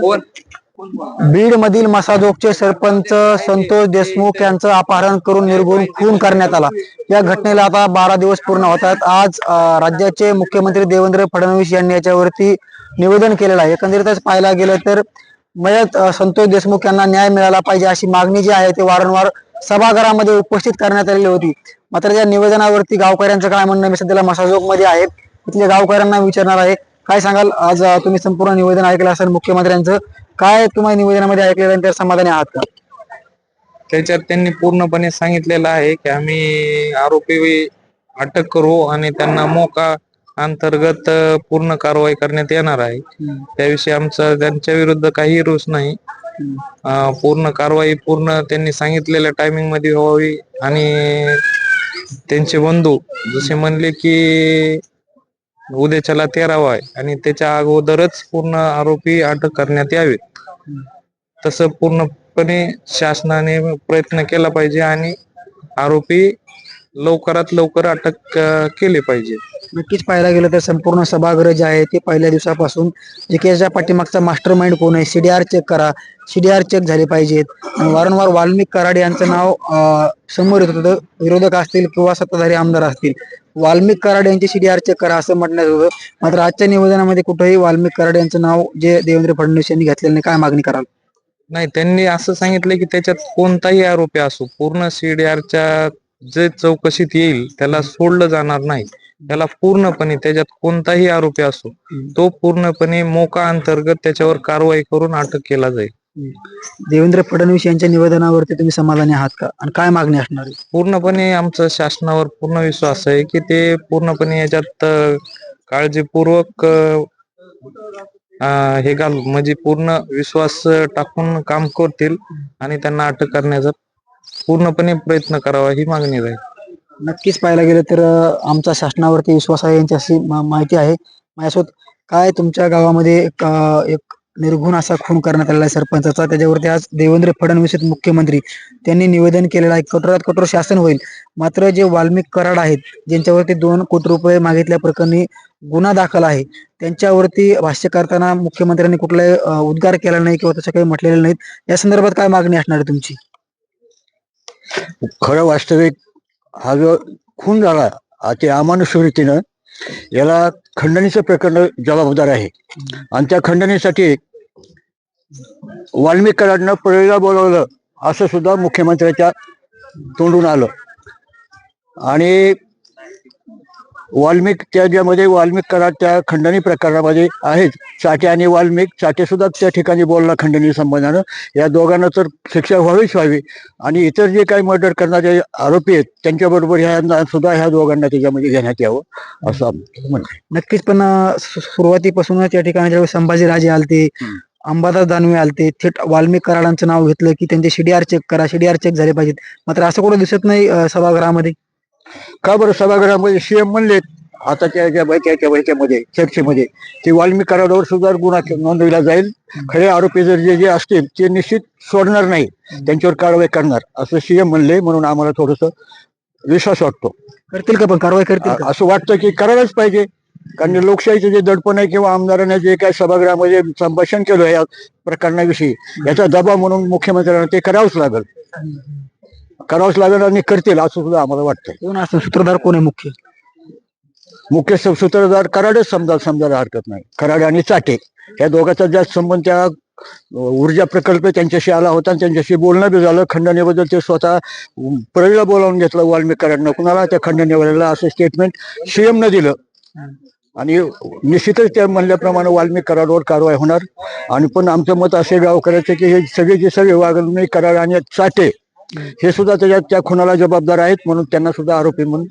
कोण बीड मधील मसाजोगचे सरपंच संतोष देशमुख यांचं अपहरण करून निर्गुण खून करण्यात आला. या घटनेला आता बारा दिवस पूर्ण होतात. आज राज्याचे मुख्यमंत्री देवेंद्र फडणवीस यांनी याच्यावरती निवेदन केलेलं आहे. एकंदरीतच पाहायला गेलं तर मयत संतोष देशमुख यांना न्याय मिळाला पाहिजे अशी मागणी जी आहे ती वारंवार सभागृहामध्ये उपस्थित करण्यात आलेली होती. मात्र या निवेदनावरती गावकऱ्यांचं काय म्हणणं मी सध्याला मसाजोगमध्ये आहे. इथल्या गावकऱ्यांना विचारणार आहे. काय सांगाल? आज तुम्ही संपूर्ण निवेदन ऐकलं असेल मुख्यमंत्र्यांचं. काय तुम्हाला निवेदनामध्ये ऐकल्यानंतर समाधानी आहात का? त्याच्यात त्यांनी पूर्णपणे सांगितलेलं आहे की आम्ही आरोपी अटक करू आणि त्यांना मोका अंतर्गत पूर्ण कारवाई करण्यात येणार आहे. त्याविषयी आमचा त्यांच्या विरुद्ध काही रोष नाही. पूर्ण कारवाई पूर्ण त्यांनी सांगितलेल्या टायमिंगमध्ये व्हावी आणि त्यांचे बंधू जसे म्हणले की उद्याच्याला तेरावा आहे. आणि त्याच्या अगोदरच पूर्ण आरोपी अटक करण्यात यावेत तसं पूर्णपणे शासनाने प्रयत्न केला पाहिजे आणि आरोपी लवकरात लवकर अटक अ, केले पाहिजे. नक्कीच पाहायला गेलं तर संपूर्ण सभागृह जे आहे ते पहिल्या दिवसापासून जे की पाठीमागचा मास्टर माइंड कोण आहे सीडीआर चेक करा सीडीआर चेक झाले पाहिजेत. आणि वारंवार वाल्मिक कराड यांचं नाव अं, समोर येत होतं विरोधक असतील किंवा सत्ताधारी आमदार असतील. वाल्मिक कराड यांची सीडीआर चेक करा असं म्हटण्यात होतं मात्र आजच्या निवेदनामध्ये कुठेही वाल्मिक कराड यांचं नाव जे देवेंद्र फडणवीस यांनी घेतलेलं नाही काय मागणी कराल? नाही त्यांनी असं सांगितलं की त्याच्यात कोणताही आरोपी असो पूर्ण सीडीआरच्या जे चौकशीत येईल त्याला सोडलं जाणार नाही. त्याला पूर्णपणे त्याच्यात कोणताही आरोपी असो तो पूर्णपणे मोका अंतर्गत त्याच्यावर कारवाई करून अटक केला जाईल. देवेंद्र फडणवीस यांच्या निवेदनावरती तुम्ही समाधानी आहात का? आणि काय मागणी असणार आहे? पूर्णपणे आमचा शासनावर पूर्ण विश्वास आहे की ते पूर्णपणे याच्यात अ, काळजीपूर्वक अ, हे घाल म्हणजे पूर्ण विश्वास टाकून काम करतील आणि त्यांना अटक करण्याचा पूर्णपणे प्रयत्न करावा ही मागणी राहील नक्कीच पाहायला गेलं तर अं, आमचा शासनावरती विश्वास आहे यांची अशी मा- माहिती आहे. माझ्यासोबत काय तुमच्या गावामध्ये एक अं, एक निर्घुण असा खून करण्यात आलेला आहे सरपंचाचा. त्याच्यावरती आज देवेंद्र फडणवीस मुख्यमंत्री. त्यांनी निवेदन केलेलं आहे कठोरात कठोर शासन होईल. मात्र जे वाल्मिक कराड आहेत ज्यांच्यावरती दोन कोटी रुपये मागितल्या प्रकरणी गुन्हा दाखल आहे त्यांच्यावरती भाष्य करताना मुख्यमंत्र्यांनी कुठलाही उद्गार केला नाही किंवा तसं काही म्हटलेलं नाहीत. या संदर्भात काय मागणी असणार आहे तुमची? खरं वास्तविक हा जो खून झाला हा ते अमानुष रीतीनं याला खंडणीचं प्रकरण जबाबदार आहे. आणि त्या खंडणीसाठी वाल्मिक कराडनं परळीला बोलवलं असं सुद्धा मुख्यमंत्र्याच्या तोंडून आलं आणि वाल्मिक त्याच्यामध्ये वाल्मिक कराड त्या खंडणी प्रकरणामध्ये आहेत चाटे आणि वाल्मिक चाटे सुद्धा त्या ठिकाणी बोलला खंडणी संबंधानं या दोघांना तर शिक्षा व्हावीच व्हावी आणि इतर जे काही मर्डर करणारे आरोपी आहेत त्यांच्याबरोबर ह्या सुद्धा ह्या दोघांना त्याच्यामध्ये घेण्यात यावं असं आहे. नक्कीच पण सुरुवातीपासूनच या ठिकाणी ज्यावेळी संभाजीराजे आलते. अंबादास दानवे आलते. थेट वाल्मिक कराडांचं नाव घेतलं की त्यांचे सीडीआर चेक करा. सीडीआर चेक झाले पाहिजेत. मात्र असं कुठं दिसत नाही सभागृहामध्ये. का बरं? सभागृहामध्ये सीएम म्हणले आता त्या बैठ्याच्या बैठ्यामध्ये चर्चेमध्ये. की वाल्मिक कराडावर सुद्धा गुन्हा नोंदविला जाईल. खरे आरोपी जर जे जे असतील ते निश्चित सोडणार नाही. त्यांच्यावर कारवाई करणार. असं सीएम म्हणले म्हणून आम्हाला थोडस विश्वास वाटतो. करतील का पण? कारवाई करतील असं वाटतं की करायलाच पाहिजे. कारण लोकशाहीचं जे दडपण आहे किंवा आमदारांनी जे काही सभागृहामध्ये संभाषण केलं या प्रकरणाविषयी याचा दबाव म्हणून मुख्यमंत्र्यांना ते करावंच लागेल. करावंच लागेल आणि करतील असं सुद्धा आम्हाला वाटतंय. कोण असतं सूत्रधार कोण आहे मुख्य? मुख्य सूत्रधार कराडच समजा समजायला हरकत नाही. कराड आणि चाटे या दोघांचा जास्त संबंध त्या ऊर्जा प्रकल्प त्यांच्याशी आला होता आणि त्यांच्याशी बोलणं बी झालं. खंडणीबद्दल ते स्वतः अम, परळीला बोलावून घेतलं वाल्मिक कराडनं कुणाला? त्या खंडणीवाल्याला असं स्टेटमेंट सीएम न दिलं. आणि निश्चितच त्या म्हणल्याप्रमाणे वाल्मिक कराडवर कारवाई होणार. आणि पण आमचं मत असे गाव करायचं की हे सगळे जे सगळे वागणूक कराड आणि चाटे हे सुद्धा त्याच्यात त्या खुनाला जबाबदार आहेत म्हणून त्यांना सुद्धा आरोपी म्हणून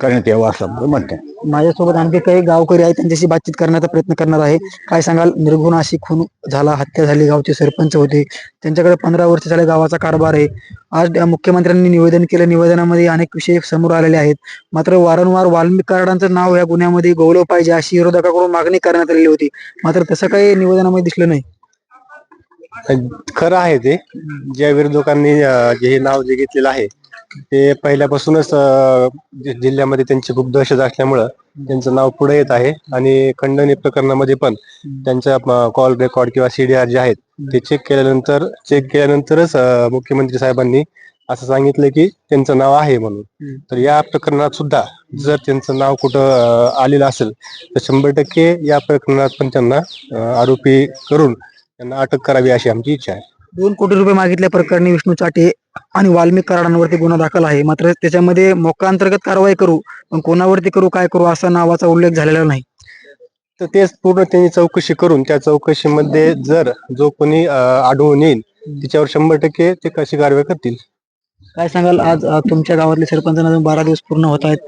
करण्यात यावं असं आहे माझ्यासोबत आणखी काही गावकरी आहेत त्यांच्याशी बातचीत करण्याचा प्रयत्न करणार आहे. काय सांगाल? निर्गुण अशी खून झाला हत्या झाली गावचे सरपंच होते. त्यांच्याकडे पंधरा वर्ष झाले गावाचा कारभार आहे. आज मुख्यमंत्र्यांनी निवेदन केलं. निवेदनामध्ये अनेक विषय समोर आलेले आहेत. मात्र वारंवार वाल्मिक कराडांचं नाव या गुन्ह्यामध्ये गौरव पाहिजे अशी विरोधकाकडून मागणी करण्यात आलेली होती. मात्र तसं काही निवेदनामध्ये दिसलं नाही. खरं आहे ते. ज्या विरोधकांनी जे हे नाव जे घेतलेलं आहे ते पहिल्यापासूनच अं, जि- जिल्ह्यामध्ये त्यांची खूप दहशत असल्यामुळं त्यांचं नाव पुढे येत आहे. आणि खंडणी प्रकरणामध्ये पण त्यांच्या कॉल रेकॉर्ड किंवा सीडीआर जे आहेत ते चेक केल्यानंतर चेक केल्यानंतरच अं, मुख्यमंत्री साहेबांनी असं सांगितलं की त्यांचं नाव आहे म्हणून. तर या प्रकरणात सुद्धा जर त्यांचं नाव कुठं अं, आलेलं असेल तर शंभर टक्के या प्रकरणात पण त्यांना अं, आरोपी करून त्यांना अटक करावी अशी आमची इच्छा आहे. दोन कोटी रुपये मागितल्या प्रकरणी विष्णू चाटे आणि वाल्मिक कराडांवरती गुन्हा दाखल आहे. मात्र त्याच्यामध्ये मोका अंतर्गत कारवाई करू पण कोणावरती करू काय करू असा नावाचा उल्लेख झालेला नाही. तर तेच पूर्ण त्यांनी चौकशी करून त्या चौकशीमध्ये जर जो कोणी आढळून येईल तिच्यावर शंभर टक्के ते कशी कारवाई करतील? काय सांगाल? आज तुमच्या गावातले सरपंचांना बारा दिवस पूर्ण होत आहेत.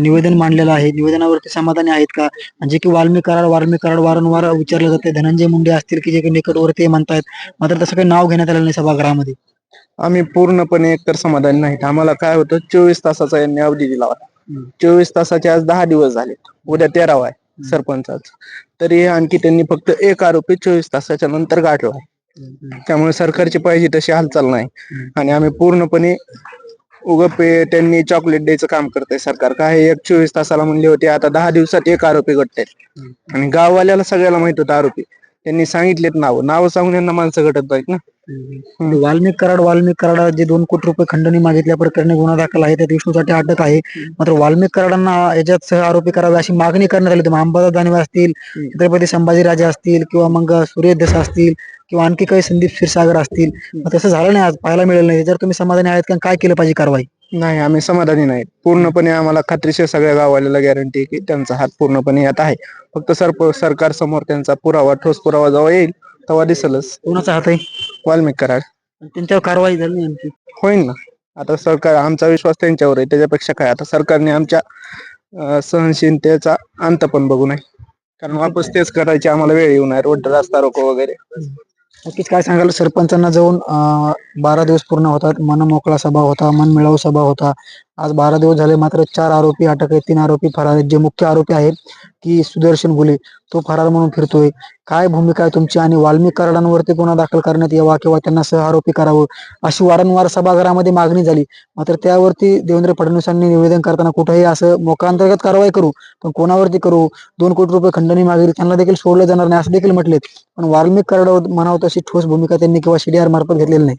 निवेदन मांडलेलं आहे. निवेदनावरती समाधानी आहेत का? जे की वाल्मिक कराड वाल्मिक कराड वारंवार विचारलं जाते. धनंजय मुंडे असतील की जे काही निकटवर्ती म्हणतायत. मात्र तसं काही नाव घेण्यात आलं नाही सभागृहामध्ये. आम्ही पूर्णपणे एकतर समाधानी नाहीत. आम्हाला काय होतं चोवीस तासाचा यांनी अवधी दिला होता. चोवीस तासाचे आज दहा दिवस झाले उद्या तेरावा आहे सरपंचाचा. तरी आणखी त्यांनी फक्त एक आरोपी चोवीस तासाच्या नंतर गाठला त्यामुळे सरकारची पाहिजे तशी हालचाल नाही. आणि आम्ही पूर्णपणे उग पे त्यांनी चॉकलेट द्यायचं काम करतंय सरकार. काय एक चोवीस तासाला म्हणले होते आता दहा दिवसात एक आरोपी गटते आणि गाववाल्याला सगळ्याला माहीत होतं आरोपी. त्यांनी सांगितलेत नाव. नाव सांगून यांना माणसं घटत नाहीत ना. वाल्मिक कराड वाल्मिक कराड जे दोन कोटी रुपये खंडणी मागितल्या प्रकरणी गुन्हा दाखल आहे त्यात विष्णूसाठी अटक आहे. मात्र वाल्मिक कराडांना याच्यात सह आरोपी करावे अशी मागणी करण्यात आली होती. अंबादास दानवे असतील छत्रपती संभाजीराजे असतील किंवा मग सुरेश देसाई असतील किंवा आणखी काही संदीप क्षीरसागर असतील. तसं झालं नाही आज पाहायला मिळेल नाही. जर तुम्ही समाधानी आहेत का? काय केलं पाहिजे कारवाई? नाही आम्ही समाधानी नाही. पूर्णपणे आम्हाला खात्रीशीर सगळ्या गाववाल्याला गॅरंटी की त्यांचा हात पूर्णपणे यात आहे. फक्त सर सरकार समोर त्यांचा पुरावा ठोस पुरावा जेव्हा येईल तेव्हा दिसलच. कोणाचा हात आहे? वाल्मिक कराड. त्यांच्यावर कारवाई झाली नाही आणखी होईल ना. आता सरकार आमचा विश्वास त्यांच्यावर आहे त्याच्यापेक्षा काय? आता सरकारने आमच्या अं, सहनशीलतेचा अंत पण बघू नये. कारण वापस तेच करायचे आम्हाला वेळ येऊ नये रोड रस्ता रोको वगैरे. नक्कीच काय सांगाल? सरपंचांना जाऊन अं, बारा दिवस पूर्ण होतात. मन मोकळा सभा होता मन मिळावू सभा होता. आज बारा दिवस झाले मात्र चार आरोपी अटक आहेत. तीन आरोपी फरार आहेत. जे मुख्य आरोपी आहेत की सुदर्शन गुले. तो फरार म्हणून फिरतोय. काय भूमिका आहे तुमची आणि वाल्मिक कराडांवरती गुन्हा दाखल करण्यात यावा किंवा त्यांना सह आरोपी करावं? अशी वारंवार सभागृहामध्ये मागणी झाली. मात्र त्यावरती देवेंद्र फडणवीसांनी निवेदन करताना कुठेही असं मोकांतर्गत कारवाई करू पण कोणावरती करू? दोन कोटी रुपये खंडणी मागेल. त्यांना देखील सोडलं जाणार नाही असं देखील म्हटले पण वाल्मिक कराडावर म्हणावं तशी ठोस भूमिका त्यांनी किंवा शिडीआर मार्फत घेतलेली नाही.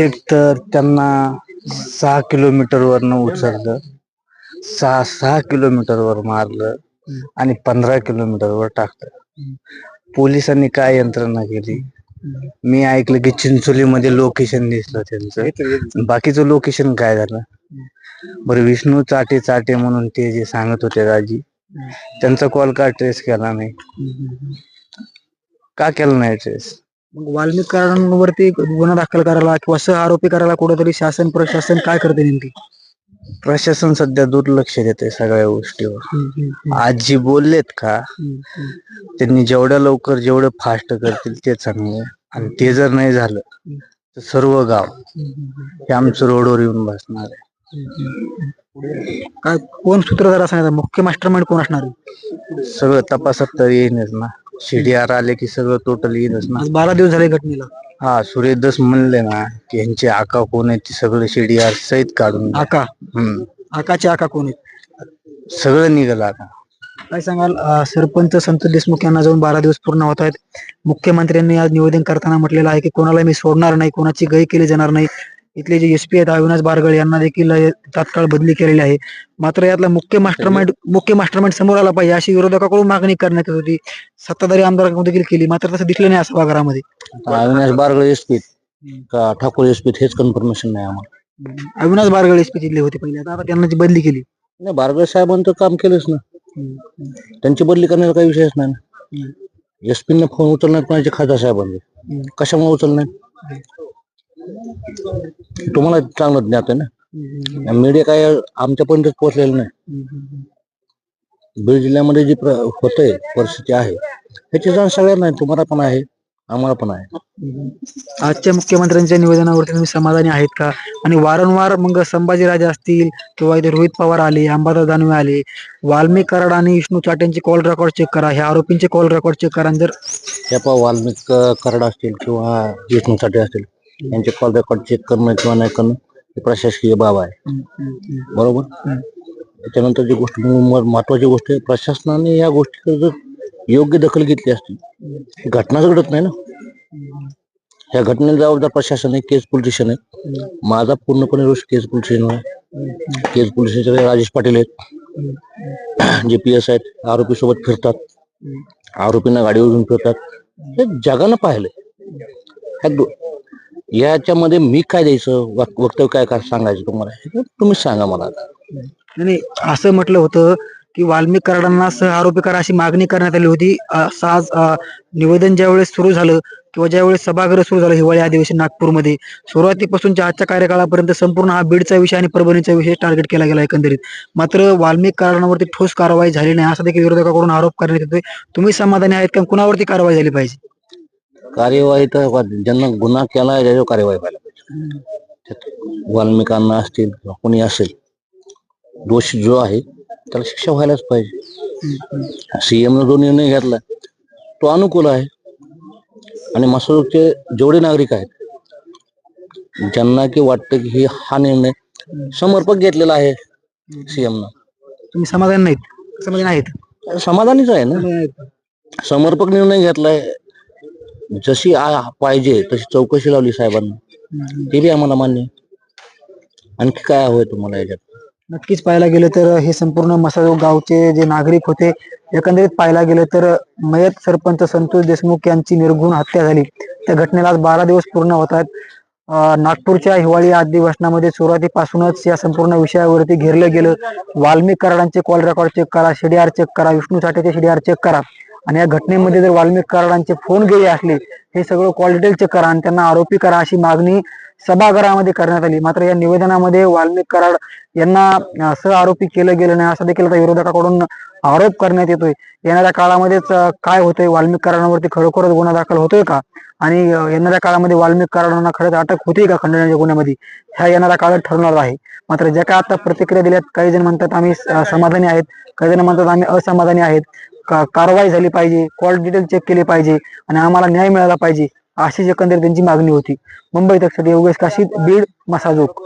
एक तर त्यांना सहा किलोमीटर वरनं उचललं. सहा सहा किलोमीटर वर मारलं आणि पंधरा किलोमीटर वर टाकलं. पोलिसांनी काय यंत्रणा केली? मी ऐकलं की चिंचोलीमध्ये लोकेशन दिसलं त्यांचं. बाकीचं लोकेशन काय झालं? बरं विष्णू चाटे चाटे म्हणून ते जे सांगत होते राजी त्यांचा कॉल का ट्रेस केला नाही? का केला नाही ट्रेस मग वाल्मिक कराडांवरती गुन्हा दाखल करायला किंवा सह आरोपी करायला कुठेतरी शासन प्रशासन काय करते नेमकी? प्रशासन सध्या दुर्लक्ष देते सगळ्या गोष्टीवर. आज जी बोललेत का? त्यांनी जेवढ्या लवकर जेवढं फास्ट करतील ते चांगलं. आणि ते जर नाही झालं तर सर्व गाव हे आमचं रोडवर येऊन बसणार आहे. काय कोण सूत्रधार असणार? मुख्य मास्टर कोण असणार? सगळं तपासात तर येईनच ना. सीडीआर आले की सगळं टोटल येईनच ना. आज बारा दिवस झाले घटनेला. हा सुरेश दस म्हणले ना की यांचे आका कोण आहे ते सगळं सीडीआर सहित काढून. आका? हम्म. आकाचे आका कोण आहेत? सगळं निघालं आता. काय सांगाल अं, सरपंच संतोष देशमुख यांना जाऊन बारा दिवस पूर्ण होत आहेत. मुख्यमंत्र्यांनी आज निवेदन करताना म्हटलेलं आहे की कोणाला मी सोडणार नाही कोणाची गय केली जाणार नाही. इथले जे एसपी आहेत अविनाश बारगळ यांना देखील तात्काळ बदली केलेली आहे. मात्र यातला मुख्य मास्टरमाइंड मुख्य मास्टरमाइंड समोर आला पाहिजे अशी विरोधकाकडून मागणी करण्यात येत होती. सत्ताधारी आमदारांकडून देखील केली मात्र तसं दिसलं नाही आता अविनाश बारगळ एसपीत का ठाकूर एसपीत हेच कन्फर्मेशन नाही आम्हाला. अविनाश बारगळ एसपी जिल्हे होते पहिले आता त्यांना बदली केली. नाही बारगळ साहेबांचं काम केलंच ना. त्यांची बदली करण्याचा काही विषयच नाही ना. एस पी फोन उचलणार कोणाचे खासदार साहेबांचे? कशामुळे उचलणार? तुम्हाला चांगलं ज्ञात आहे ना? मीडिया काय आमच्यापर्यंत पोहोचलेलं नाही. बीड जिल्ह्यामध्ये जी प्र- होतंय परिस्थिती आहे ह्याची जाण सगळ्यांना आहे. तुम्हाला पण आहे आम्हाला पण आहे. आजच्या मुख्यमंत्र्यांच्या निवेदनावरती तुम्ही समाधानी आहेत का? आणि वारंवार मग संभाजीराजे असतील किंवा इथे रोहित पवार आले अंबादास दानवे आले वाल्मिक कराड आणि विष्णू चाटेंचे कॉल रेकॉर्ड चेक करा ह्या आरोपींचे कॉल रेकॉर्ड चेक करा. जर त्या वाल्मिक कराड असतील किंवा विष्णू साठे असतील यांचे कॉल रेकॉर्ड चेक करणं किंवा नाही करणं ही प्रशासकीय बाब आहे. बरोबर? त्याच्यानंतर जी गोष्ट महत्वाची गोष्ट आहे प्रशासनाने या गोष्टीकडे जर योग्य दखल घेतली असती ही घटनाच घडत नाही ना? ह्या घटनेला जबाबदार प्रशासन आहे केस पोलीस स्टेशन आहे. माझा पूर्णपणे रोष केस पोलीस स्टेशन आहे. केस पोलीस स्टेशनचे राजेश पाटील आहेत. जे पी एस आहेत आरोपी सोबत फिरतात. आरोपींना गाडीवर घेऊन फिरतात. हे जगानं पाहिलंय. ह्या याच्यामध्ये मी काय द्यायचं? वक्तव्य काय काय सांगायचं तुम्हाला? तुम्ही तुम्हीच सांगा मला. नाही असं म्हटलं होतं की वाल्मिक कराडांना सह आरोपी करा अशी मागणी करण्यात आली होती. असं आज निवेदन ज्यावेळेस सुरू झालं किंवा ज्यावेळेस सभागृह सुरू झालं हिवाळी अधिवेशन नागपूरमध्ये सुरुवातीपासूनच्या आजच्या कार्यकाळापर्यंत संपूर्ण हा बीडचा विषय आणि परभणीचा विषय टार्गेट केला गेला एकंदरीत. मात्र वाल्मिक कराडांवरती ठोस कारवाई झाली नाही असा देखील विरोधकाकडून आरोप करण्यात येतोय. तुम्ही समाधानी आहेत का? कुणावरती कारवाई झाली पाहिजे? कार्यवाही तर ज्यांना गुन्हा केला आहे त्याच्यावर कार्यवाही व्हायला पाहिजे. वाल्मिकांना असतील कोणी असेल दोष जो आहे त्याला शिक्षा व्हायलाच पाहिजे. सीएम जो निर्णय घेतला तो अनुकूल आहे. आणि मसरूळचे जेवढे नागरिक आहेत ज्यांना की वाटतं की हे निर्णय समर्पक घेतलेला आहे सीएम तुम्ही समाधानी नाहीत? समाधानी आहेत? समाधानीच आहे ना. समर्पक निर्णय घेतलाय जशी आ- पाहिजे तशी चौकशी लावली साहेबांना. ते बी आम्हाला मान्य आहे. आणखी काय हवंय तुम्हाला याच्यात? नक्कीच पाहायला गेलं तर हे संपूर्ण मसाजो गावचे जे नागरिक होते एकंदरीत पाहायला गेलं तर मयत सरपंच संतोष देशमुख यांची निर्घुण हत्या झाली. त्या घटनेला आज बारा दिवस पूर्ण होत आहेत. अं, नागपूरच्या हिवाळी अधिवेशनामध्ये सुरुवातीपासूनच या संपूर्ण विषयावरती घेरलं गेलं. वाल्मिक कराडांचे कॉल रेकॉर्ड चेक करा शेडिआर चेक करा विष्णू साठेचे शेडिआर चेक करा. आणि या घटनेमध्ये जर वाल्मिक कराडांचे फोन गेले असले हे सगळं कॉल चेक करा आणि त्यांना आरोपी करा अशी मागणी सभागृहामध्ये करण्यात आली. मात्र या निवेदनामध्ये वाल्मिक कराड यांना सह आरोपी केलं गेलं नाही असं देखील आता विरोधकाकडून आरोप करण्यात येतोय. येणाऱ्या काळामध्येच काय होतंय? वाल्मिक कराडांवरती खरोखरच गुन्हा दाखल होतोय का? आणि येणाऱ्या काळामध्ये वाल्मिक कराडांना खरंच अटक होते का खंडण्याच्या गुन्ह्यामध्ये? ह्या येणाऱ्या काळात ठरणार आहे. मात्र ज्या काय आता प्रतिक्रिया दिल्यात काही जण म्हणतात आम्ही समाधानी आहेत. काही जण म्हणतात आम्ही असमाधानी आहेत. का, कारवाई झाली पाहिजे कॉल डिटेल चेक केले पाहिजे आणि आम्हाला न्याय मिळाला पाहिजे अशी एकंदरीत त्यांची मागणी होती. मुंबई दक्षता योगेश काशीद बीड मसाजोग